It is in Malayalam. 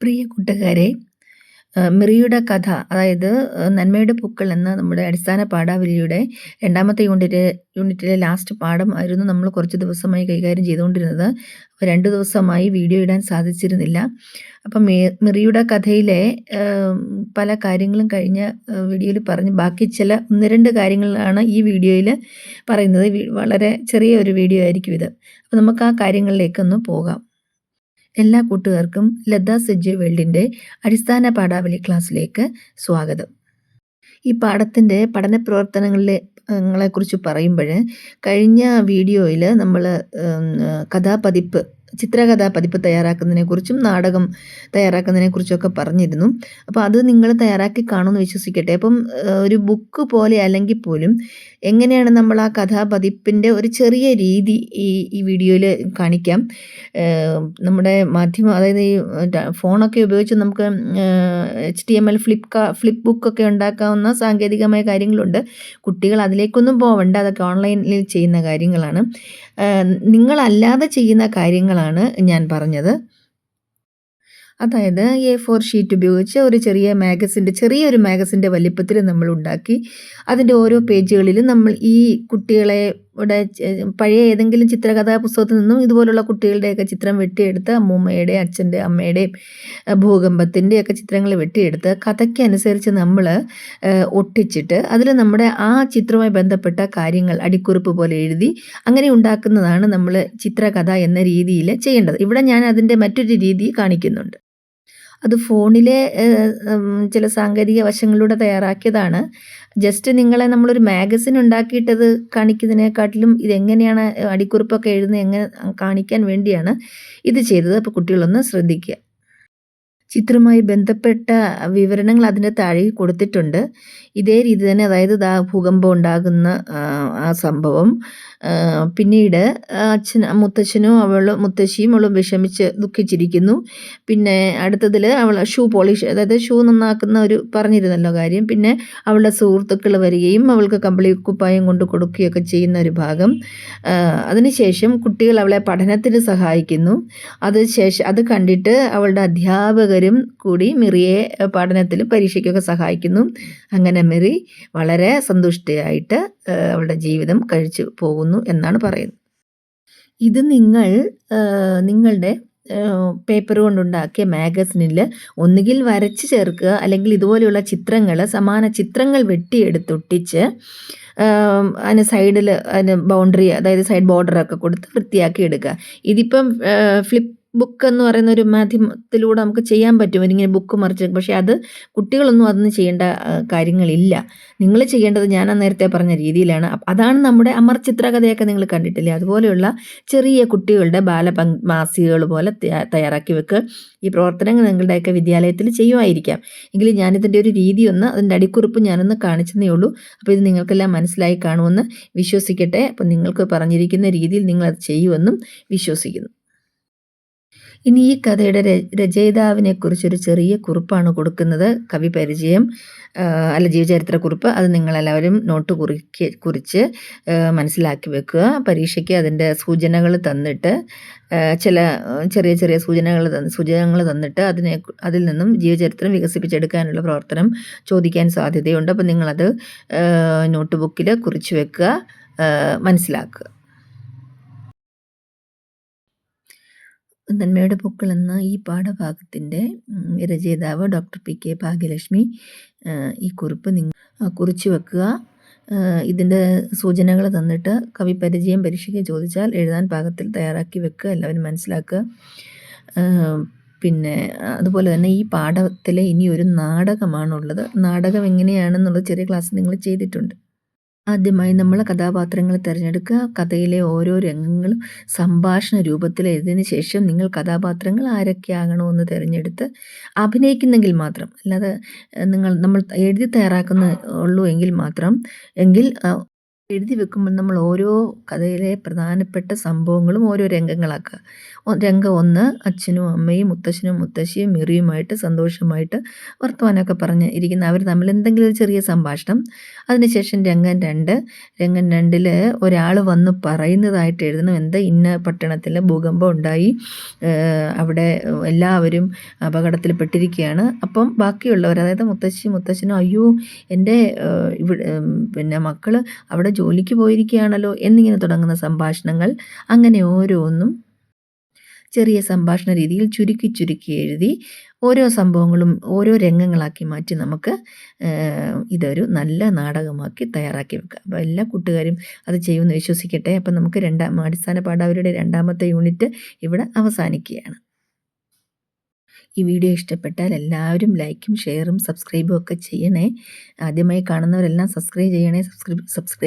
പ്രിയ കൂട്ടുകാരെ മിറിയുടെ കഥ അതായത് നന്മയുടെ പൂക്കൾ എന്ന നമ്മുടെ അടിസ്ഥാന പാഠാവലിയുടെ രണ്ടാമത്തെ യൂണിറ്റ് യൂണിറ്റിലെ ലാസ്റ്റ് പാഠം ആയിരുന്നു നമ്മൾ കുറച്ച് ദിവസമായി കൈകാര്യം ചെയ്തുകൊണ്ടിരുന്നത്. രണ്ട് ദിവസമായി വീഡിയോ ഇടാൻ സാധിച്ചിരുന്നില്ല. അപ്പം മിറിയുടെ കഥയിലെ പല കാര്യങ്ങളും കഴിഞ്ഞ വീഡിയോയിൽ പറഞ്ഞ് ബാക്കി ചില ഒന്ന് രണ്ട് കാര്യങ്ങളാണ് ഈ വീഡിയോയിൽ പറയുന്നത്. വളരെ ചെറിയ ഒരു വീഡിയോ ആയിരിക്കും ഇത്. അപ്പോൾ നമുക്ക് ആ കാര്യങ്ങളിലേക്കൊന്ന് പോകാം. എല്ലാ കൂട്ടുകാർക്കും ലത സെജ് വേൾഡിന്റെ അടിസ്ഥാന പാഠാവലി ക്ലാസ്സിലേക്ക് സ്വാഗതം. ഈ പാഠത്തിന്റെ പഠന പ്രവർത്തനങ്ങളിലെ ങ്ങളെക്കുറിച്ച് പറയുമ്പോൾ കഴിഞ്ഞ വീഡിയോയിൽ നമ്മൾ കഥാപതിപ്പ് ചിത്രകഥാ പതിപ്പ് തയ്യാറാക്കുന്നതിനെക്കുറിച്ചും നാടകം തയ്യാറാക്കുന്നതിനെക്കുറിച്ചൊക്കെ പറഞ്ഞിരുന്നു. അപ്പോൾ അത് നിങ്ങൾ തയ്യാറാക്കി കാണുമെന്ന് വിശ്വസിക്കട്ടെ. അപ്പം ഒരു ബുക്ക് പോലെ അല്ലെങ്കിൽ പോലും എങ്ങനെയാണ് നമ്മൾ ആ കഥാപതിപ്പിന്റെ ഒരു ചെറിയ രീതി ഈ ഈ വീഡിയോയിൽ കാണിക്കാം. നമ്മുടെ മാധ്യമം അതായത് ഈ ഫോണൊക്കെ ഉപയോഗിച്ച് നമുക്ക് H T M L flip flip ബുക്കൊക്കെ ഉണ്ടാക്കാവുന്ന സാങ്കേതികമായ കാര്യങ്ങളുണ്ട്. കുട്ടികൾ അതിലേക്കൊന്നും പോവണ്ട. അതൊക്കെ ഓൺലൈനിൽ ചെയ്യുന്ന കാര്യങ്ങളാണ്. നിങ്ങളല്ലാതെ ചെയ്യുന്ന കാര്യങ്ങളാണ് ഞാൻ പറഞ്ഞത്. അതായത് എ ഫോർ ഷീറ്റ് ഉപയോഗിച്ച് ഒരു ചെറിയ മാഗസിന്റെ ചെറിയൊരു മാഗസിന്റെ വലിപ്പത്തിൽ നമ്മൾ ഉണ്ടാക്കി. അതിന്റെ ഓരോ പേജുകളിലും നമ്മൾ ഈ കുട്ടികളെ ഇവിടെ പഴയ ഏതെങ്കിലും ചിത്രകഥാ പുസ്തകത്തിൽ നിന്നും ഇതുപോലുള്ള കുട്ടികളുടെയൊക്കെ ചിത്രം വെട്ടിയെടുത്ത് അമ്മൂമ്മയുടെ അച്ഛന്റെ അമ്മയുടെയും ഭൂകമ്പത്തിന്റെയൊക്കെ ചിത്രങ്ങൾ വെട്ടിയെടുത്ത് കഥയ്ക്കനുസരിച്ച് നമ്മൾ ഒട്ടിച്ചിട്ട് അതിൽ നമ്മുടെ ആ ചിത്രവുമായി ബന്ധപ്പെട്ട കാര്യങ്ങൾ അടിക്കുറിപ്പ് പോലെ എഴുതി അങ്ങനെ ഉണ്ടാക്കുന്നതാണ് നമ്മൾ ചിത്രകഥ എന്ന രീതിയിൽ ചെയ്യേണ്ടത്. ഇവിടെ ഞാൻ അതിന്റെ മറ്റൊരു രീതി കാണിക്കുന്നുണ്ട്. അത് ഫോണിലെ ചില സാങ്കേതിക വശങ്ങളിലൂടെ തയ്യാറാക്കിയതാണ്. ജസ്റ്റ് നിങ്ങളെ നമ്മളൊരു മാഗസിൻ ഉണ്ടാക്കിയിട്ടത് കാണിക്കുന്നതിനെക്കാട്ടിലും ഇതെങ്ങനെയാണ് അടിക്കുറിപ്പൊക്കെ എഴുതുന്നത് എങ്ങനെ കാണിക്കാൻ വേണ്ടിയാണ് ഇത് ചെയ്തത്. അപ്പോൾ കുട്ടികളൊന്ന് ശ്രദ്ധിക്കുക. ചിത്രവുമായി ബന്ധപ്പെട്ട വിവരണങ്ങൾ അതിന്റെ താഴെ കൊടുത്തിട്ടുണ്ട്. ഇതേ രീതി തന്നെ അതായത് ദാ ഭൂകമ്പം ഉണ്ടാകുന്ന ആ സംഭവം. പിന്നീട് അച്ഛൻ മുത്തച്ഛനും അവളും മുത്തശ്ശിയും അവളും വിഷമിച്ച് ദുഃഖിച്ചിരിക്കുന്നു. പിന്നെ അടുത്തതിൽ അവൾ ഷൂ പോളിഷ് അതായത് ഷൂ നന്നാക്കുന്ന ഒരു പറഞ്ഞിരുന്നല്ലോ കാര്യം. പിന്നെ അവളുടെ സുഹൃത്തുക്കൾ വരികയും അവൾക്ക് കമ്പിളി കുപ്പായം കൊണ്ട് കൊടുക്കുകയൊക്കെ ചെയ്യുന്ന ഒരു ഭാഗം. അതിനുശേഷം കുട്ടികൾ അവളെ പഠനത്തിന് സഹായിക്കുന്നു. അത് ശേഷം അത് കണ്ടിട്ട് അവളുടെ അധ്യാപകരും കൂടി മിറിയെ പഠനത്തിലും പരീക്ഷയ്ക്കൊക്കെ സഹായിക്കുന്നു. അങ്ങനെ മിറി വളരെ സന്തുഷ്ടയായിട്ട് അവളുടെ ജീവിതം കഴിച്ചു പോകുന്നു എന്നാണ് പറയുന്നത്. ഇത് നിങ്ങൾ നിങ്ങളുടെ പേപ്പർ കൊണ്ടുണ്ടാക്കിയ മാഗസിനിൽ ഒന്നുകിൽ വരച്ച് ചേർക്കുക അല്ലെങ്കിൽ ഇതുപോലെയുള്ള ചിത്രങ്ങൾ സമാന ചിത്രങ്ങൾ വെട്ടിയെടുത്തൊട്ടിച്ച് അതിന് സൈഡിൽ അതിന് ബൗണ്ടറി അതായത് സൈഡ് ബോർഡറൊക്കെ കൊടുത്ത് വൃത്തിയാക്കി എടുക്കുക. ഇതിപ്പം ഫ്ലിപ്പ് ബുക്ക് എന്ന് പറയുന്ന ഒരു മാധ്യമത്തിലൂടെ നമുക്ക് ചെയ്യാൻ പറ്റും. ഇങ്ങനെ ബുക്ക് മറിച്ച്. പക്ഷേ അത് കുട്ടികളൊന്നും അതൊന്നും ചെയ്യേണ്ട കാര്യങ്ങളില്ല. നിങ്ങൾ ചെയ്യേണ്ടത് ഞാൻ നേരത്തെ പറഞ്ഞ രീതിയിലാണ്. അതാണ് നമ്മുടെ അമർ ചിത്രകഥയൊക്കെ നിങ്ങൾ കണ്ടിട്ടില്ലേ? അതുപോലെയുള്ള ചെറിയ കുട്ടികളുടെ ബാലമാസികകൾ പോലെ തയ്യാറാക്കി വെക്കുക ഈ പ്രവർത്തനങ്ങൾ നിങ്ങളുടെയൊക്കെ വിദ്യാലയത്തിൽ ചെയ്യുമായിരിക്കാം. എങ്കിലും ഞാനിതിന്റെ ഒരു രീതി ഒന്ന് അതിന്റെ അടിക്കുറിപ്പ് ഞാനൊന്ന് കാണിച്ചതേ ഉള്ളൂ. അപ്പോൾ ഇത് നിങ്ങൾക്കെല്ലാം മനസ്സിലായി കാണുമെന്ന് വിശ്വസിക്കട്ടെ. അപ്പോൾ നിങ്ങൾക്ക് പറഞ്ഞിരിക്കുന്ന രീതിയിൽ നിങ്ങൾ അത് ചെയ്യുമെന്നും വിശ്വസിക്കുന്നു. ഇനി ഈ കഥയുടെ രചയിതാവിനെ കുറിച്ചൊരു ചെറിയ കുറിപ്പാണ് കൊടുക്കുന്നത്. കവി പരിചയം അല്ല ജീവചരിത്ര കുറിപ്പ്. അത് നിങ്ങളെല്ലാവരും നോട്ട് കുറിക്ക് കുറിച്ച് മനസ്സിലാക്കി വെക്കുക. പരീക്ഷയ്ക്ക് അതിന്റെ സൂചനകൾ തന്നിട്ട് ചില ചെറിയ ചെറിയ സൂചനകൾ തന്ന് സൂചനകൾ തന്നിട്ട് അതിനെ അതിൽ നിന്നും ജീവചരിത്രം വികസിപ്പിച്ചെടുക്കാനുള്ള പ്രവർത്തനം ചോദിക്കാൻ സാധ്യതയുണ്ട്. അപ്പോൾ നിങ്ങളത് നോട്ട് ബുക്കിൽ കുറിച്ച് വെക്കുക മനസ്സിലാക്കുക. നന്മയുടെ പൂക്കൾ എന്ന ഈ പാഠഭാഗത്തിന്റെ രചയിതാവ് ഡോക്ടർ പി കെ ഭാഗ്യലക്ഷ്മി ഈ കുറിപ്പ് നിങ്ങൾ കുറിച്ച് വെക്കുക. ഇതിന്റെ സൂചനകൾ തന്നിട്ട് കവി പരിചയം പരീക്ഷയ്ക്ക് ചോദിച്ചാൽ എഴുതാൻ പാകത്തിൽ തയ്യാറാക്കി വെക്കുക എല്ലാവരും മനസ്സിലാക്കുക. പിന്നെ അതുപോലെ തന്നെ ഈ പാഠത്തിലെ ഇനി ഒരു നാടകമാണുള്ളത്. നാടകം എങ്ങനെയാണെന്നുള്ളത് ചെറിയ ക്ലാസ് നിങ്ങൾ ചെയ്തിട്ടുണ്ട്. ആദ്യമായി നമ്മൾ കഥാപാത്രങ്ങളെ തിരഞ്ഞെടുക്കുക. കഥയിലെ ഓരോ രംഗങ്ങളും സംഭാഷണ രൂപത്തിൽ എഴുതിയതിന് ശേഷം നിങ്ങൾ കഥാപാത്രങ്ങൾ ആരൊക്കെയാകണമെന്ന് തിരഞ്ഞെടുത്ത് അഭിനയിക്കുന്നെങ്കിൽ മാത്രം. അല്ലാതെ നിങ്ങൾ നമ്മൾ എഴുതി തയ്യാറാക്കുന്ന ഉള്ളൂ എങ്കിൽ മാത്രം. എങ്കിൽ എഴുതി വെക്കുമ്പോൾ നമ്മൾ ഓരോ കഥയിലെ പ്രധാനപ്പെട്ട സംഭവങ്ങളും ഓരോ രംഗങ്ങളാക്കുക. രംഗം ഒന്ന് അച്ഛനും അമ്മയും മുത്തശ്ശനും മുത്തശ്ശിയും മിറിയുമായിട്ട് സന്തോഷമായിട്ട് വർത്തമാനമൊക്കെ പറഞ്ഞ് ഇരിക്കുന്ന അവർ തമ്മിൽ എന്തെങ്കിലും ചെറിയ സംഭാഷണം. അതിനുശേഷം രംഗം രണ്ട് രംഗം രണ്ടിൽ ഒരാൾ വന്ന് പറയുന്നതായിട്ട് എഴുതണം എന്താ ഇന്ന പട്ടണത്തിൽ ഭൂകമ്പം ഉണ്ടായി അവിടെ എല്ലാവരും അപകടത്തിൽപ്പെട്ടിരിക്കുകയാണ്. അപ്പം ബാക്കിയുള്ളവർ അതായത് മുത്തശ്ശി മുത്തശ്ശനും അയ്യോ എന്റെ ഇവിടെ പിന്നെ മക്കൾ അവിടെ ജോലിക്ക് പോയിരിക്കുകയാണല്ലോ എന്നിങ്ങനെ തുടങ്ങുന്ന സംഭാഷണങ്ങൾ. അങ്ങനെ ഓരോന്നും ചെറിയ സംഭാഷണ രീതിയിൽ ചുരുക്കി ചുരുക്കി എഴുതി ഓരോ സംഭവങ്ങളും ഓരോ രംഗങ്ങളാക്കി മാറ്റി നമുക്ക് ഇതൊരു നല്ല നാടകമാക്കി തയ്യാറാക്കി വെക്കുക അപ്പോൾ എല്ലാ കൂട്ടുകാരും അത് ചെയ്യുമെന്ന് വിശ്വസിക്കട്ടെ. അപ്പം നമുക്ക് രണ്ടാം അടിസ്ഥാന പാഠാവരുടെ രണ്ടാമത്തെ യൂണിറ്റ് ഇവിടെ അവസാനിക്കുകയാണ്. ഈ വീഡിയോ ഇഷ്ടപ്പെട്ടാൽ എല്ലാവരും ലൈക്കും ഷെയറും സബ്സ്ക്രൈബും ഒക്കെ ചെയ്യണേ. ആദ്യമായി കാണുന്നവരെല്ലാം സബ്സ്ക്രൈബ് ചെയ്യണേ. Subscribe subscribe